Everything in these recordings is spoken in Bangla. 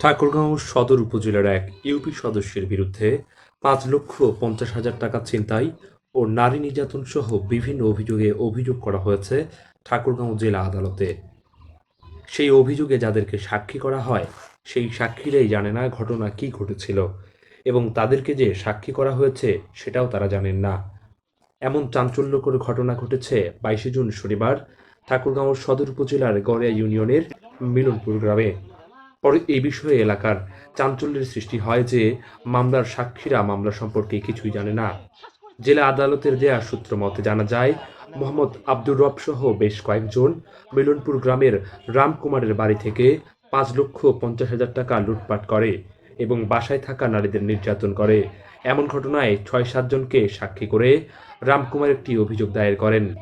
ঠাকুরগাঁও সদর উপজেলার এক ইউপি সদস্যের বিরুদ্ধে পাঁচ লক্ষ পঞ্চাশ হাজার টাকা ছিনতাই ও নারী নির্যাতন সহ বিভিন্ন অভিযোগে অভিযোগ করা হয়েছে ঠাকুরগাঁও জেলা আদালতে। সেই অভিযোগে যাদেরকে সাক্ষী করা হয়, সেই সাক্ষীরাই জানে না ঘটনা কি ঘটেছিল এবং তাদেরকে যে সাক্ষী করা হয়েছে সেটাও তারা জানেন না। এমন চাঞ্চল্যকর ঘটনা ঘটেছে বাইশে জুন শনিবার ঠাকুরগাঁও সদর উপজেলার গড়িয়া ইউনিয়নের মিলনপুর গ্রামে। পরে এই বিষয়ে এলাকার চাঞ্চল্যের সৃষ্টি হয় যে, মামলার সাক্ষীরা মামলা সম্পর্কে কিছুই জানে না। জেলা আদালতের দেয়া সূত্র মতে জানা যায়, মোহাম্মদ আব্দুর রব সহ বেশ কয়েকজন মিলনপুর গ্রামের রামকুমারের বাড়ি থেকে পাঁচ লক্ষ পঞ্চাশ হাজার টাকা লুটপাট করে এবং বাসায় থাকা নারীদের নির্যাতন করে। এমন ঘটনায় ছয় সাতজনকে সাক্ষী করে রামকুমার একটি অভিযোগ দায়ের করেন।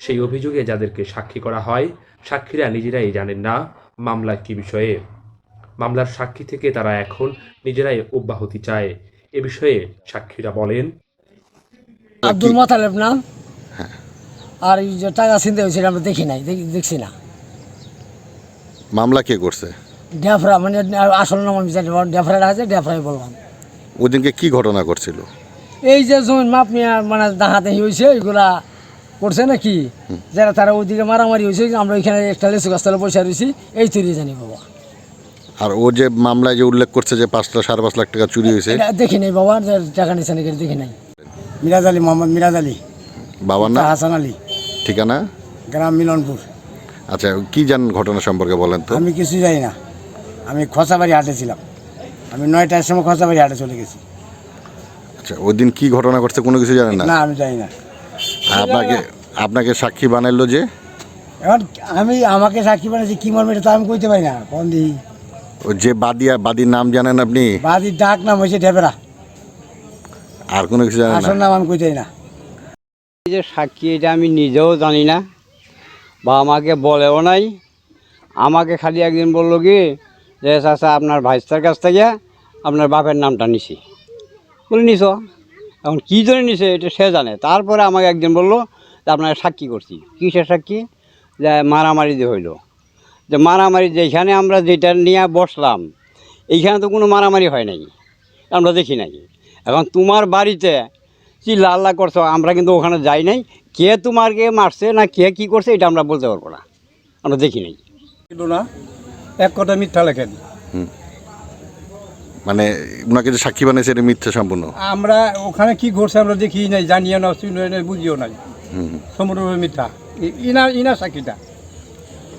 সেই অভিযোগে যাদেরকে সাক্ষী করা হয়, সাক্ষীরা নিজেরাই জানেন না মামলা কি বিষয়ে। মামলার সাক্ষী থেকে তারা এখন নিজেরাই অব্যাহতি চায়। এ বিষয়ে সাক্ষীরা বলেন আব্দুল মোতালেব নাম? আর এই যে টাকা চিনতে হয়েছিল আমরা দেখি নাই দেখি- দেখছি না। মামলা কে করছে? ড্যাফরা মানে আসল নাম আমি জানি না, ড্যাফরা আছে ড্যাফরাই বললাম। ওদিনকে কি ঘটনা করছিল এই যে জমিন মাপ নিয়ে মানে দাহাতে হয়েছে ওইগুলা করছে নাকি? যারা তারা ওইদিকে মারামারি হয়েছে আমরা ওইখানে একটা লেসু গাছতলা পয়সা রয়েছি এই তৈরি জানি বাবা। আর ও যে মামলায় যে উল্লেখ করছে যে পাঁচটা সাড়ে পাঁচ লাখ টাকা চুরি হয়েছে। এটা দেখি নাই বাবা টাকা নিচ্ছে নাকি দেখি নাই। মিরাজ আলী মোহাম্মদ মিরাজ আলী। বাবার না হাসান আলী। ঠিকানা? গ্রাম মিলনপুর। আচ্ছা কি জানেন ঘটনা সম্পর্কে বলেন তো? আমি কিছু জানি না। আমি খসাবাড়ি হাটে ছিলাম। আমি নয়টার সময় খসাবাড়ি হাটে চলে গেছি। আচ্ছা ওই দিন কি ঘটনা ঘটছে কোনো কিছু জানেন না? না আমি জানি না। আপনাকে আপনাকে সাক্ষী বানাইলো যে? এখন আমি আমাকে সাক্ষী বানাইছি কি মর্মে এটা তো আমি কইতে পারি না। কোন দিই ও যে বাদিয়া বাদির নাম জানেন আপনি? বাদির ডাক নাম হয়েছে ঢেবেরা। আর কোনো কিছু জানেন আসল নাম আমি কইতে না। এই যে সাক্ষী এটা আমি নিজেও জানি না। বা আমাকে বলেও নাই। আমাকে খালি একদিন বলল কি যে চাচা আপনার ভাইস্তার কাছ থেকে আপনার বাপের নামটা নিছি। বলে নিছ। এখন কী জন্য নিছে এটা সে জানে। তারপরে আমাকে একদিন বলল যে আপনাকে সাক্ষী করছি। কিসের সাক্ষী? যে মারামারি যে হইল। যে মারামারি যেখানে আমরা যেটা নিয়ে বসলাম এইখানে তো কোনো মারামারি হয় নাই আমরা দেখি নাই। এখন তোমার বাড়িতে চিল্লা আল্লাহ করছ আমরা কিন্তু ওখানে যাই নাই কে তোমারকে মারছে না কে কি করছে এটা আমরা বলতে পারব না আমরা দেখি নাই। ছিল না এক কথা মিথ্যা লেখেন। মানে ওনাকে যে সাক্ষী বানিয়েছে এটা মিথ্যা সম্পূর্ণ? আমরা ওখানে কি ঘটছে আমরা দেখি নাই জানিও না শুনিও নাই বুঝিও নাই। সম্পূর্ণভাবে মিথ্যা। ই- ইনা ইনা সাক্ষীটা।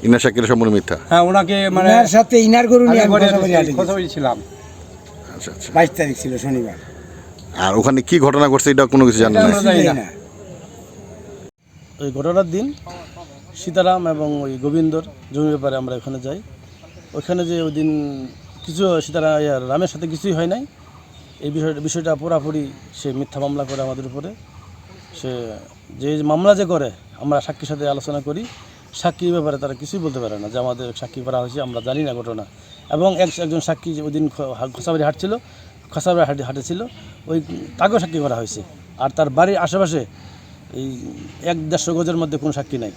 ইনা সাক্ষীর সম্পূর্ণ মিথ্যা। হ্যাঁ ওনাকে মানে ইনার সাথে ইনার গরু নিয়ে আমি আগে খসাবাড়ি হাটে গেছি। খোঁজাখুঁজি ছিলাম আচ্ছা আচ্ছা। বাইশ তারিখ ছিল শনিবার। আর ওখানে কি ঘটনা করছে এটা কোনো কিছু জানেন না। ওই ঘটনার দিন সীতারাম এবং ওই গোবিন্দর জমি ব্যাপারে আমরা ওখানে যাই। ওখানে যে ওই দিন কিছু সীতারাম রামের সাথে কিছুই হয় নাই। এই বিষয়টা বিষয়টা পুরাপুরি সে মিথ্যা মামলা করে আমাদের উপরে। সে যে মামলা যে করে আমরা সাক্ষীর সাথে আলোচনা করি। সাক্ষীর ব্যাপারে তারা কিছুই বলতে পারে না যে আমাদের সাক্ষী করা হয়েছে, আমরা জানি না ঘটনা। এবং এক, একজন সাক্ষী যে ওই দিন খসাবাড়ি হাঁটছিল, খসাবাড়ি হাটে হাটে ছিল ওই তাকেও সাক্ষী করা হয়েছে। আর তার বাড়ির আশেপাশে এই এক দেড়শো গজের মধ্যে কোনো সাক্ষী নাই।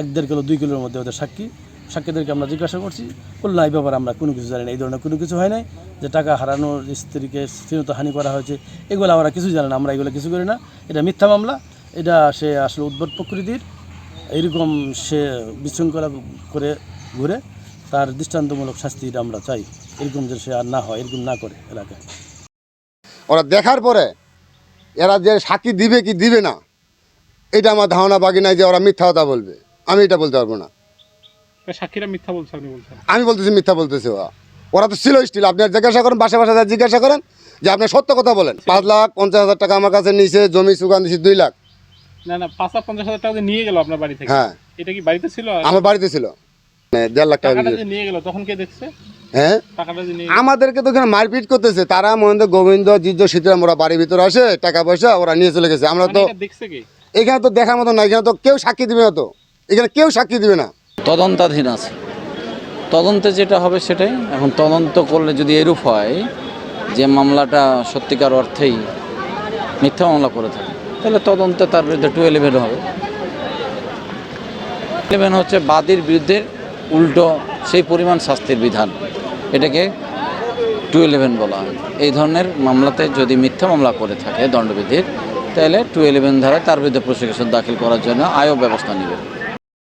এক দেড় কিলো, দুই কিলোর মধ্যে ওদের সাক্ষী। সাক্ষীদেরকে আমরা জিজ্ঞাসা করছি, বলল এই ব্যাপারে আমরা কোনো কিছু জানি না, এই ধরনের কোনো কিছু হয় নাই, যে টাকা হারানোর স্ত্রীকে স্ত্রীনত হানি করা হয়েছে, এগুলো আমরা কিছু জানি না, আমরা এগুলো কিছু করি না। এটা মিথ্যা মামলা, এটা সে আসলে উদ্ভট প্রকৃতির। এইরকম সে বিশৃঙ্খলা করে ঘুরে তার দৃষ্টান্তমূলক শাস্তি এটা আমরা চাই। এরকম যে সে আর না হয় এরকম না করে এলাকায়। ওরা দেখার পরে এরা যে সাক্ষী দিবে কি দিবে না এটা আমার ধারণা বাকি নাই যে ওরা মিথ্যা কথা বলবে। আমি এটা বলতে পারব না। সাক্ষীরা মিথ্যা বলছে আপনি বলছেন? আমি বলতেছি মিথ্যা বলতেছে ওরা। ওরা তো ছিল স্টিল আপনি জিজ্ঞাসা করেন বাসা বাসা জিজ্ঞাসা করেন যে আপনি সত্য কথা বলেন। পাঁচ লাখ পঞ্চাশ হাজার টাকা আমার কাছে নিয়েছে জমি সুগান দিয়েছি দুই লাখ। না না পাঁচ লাখ পঞ্চাশ হাজার টাকা নিয়ে গেল আপনার বাড়ি থেকে হ্যাঁ। এটা কি বাড়িতে ছিল? আমার বাড়িতে ছিল। মানে দেড় লাখ টাকা টাকাটা দিয়েছে। যে নিয়ে গেল তখন কে দেখছে? হ্যাঁ? টাকাটা যে নিয়ে আমাদেরকে তো এখানে মারপিট করতেছে। তারা মহেন্দ্র গোবিন্দ জিজ্জ সীতারাম ওরা বাড়ির ভিতরে আসে টাকা পয়সা ওরা নিয়ে চলে গেছে। আমরা মানে তো দেখছে এখানে তো দেখার মতো না এখানে তো কেউ সাক্ষী দিবে না তো। এখানে কেউ সাক্ষী দিবে না। তদন্তাধীন আছে। তদন্তে যেটা হবে সেটাই। এখন তদন্ত করলে যদি এরূপ হয় যে মামলাটা সত্যিকার অর্থেই মিথ্যা মামলা করে থাকে। তাহলে তদন্তে তার বিরুদ্ধে টু ইলেভেন হবে। ইলেভেন হচ্ছে বাদীর বিরুদ্ধে উল্টো সেই পরিমাণ শাস্তির বিধান। এটাকে টু ইলেভেন বলা হয়। এই ধরনের মামলাতে যদি মিথ্যা মামলা করে থাকে দণ্ডবিধির, তাহলে টু ইলেভেন ধারায় তার বিরুদ্ধে প্রসিকিউশন দাখিল করার জন্য আয়ও ব্যবস্থা নেবে।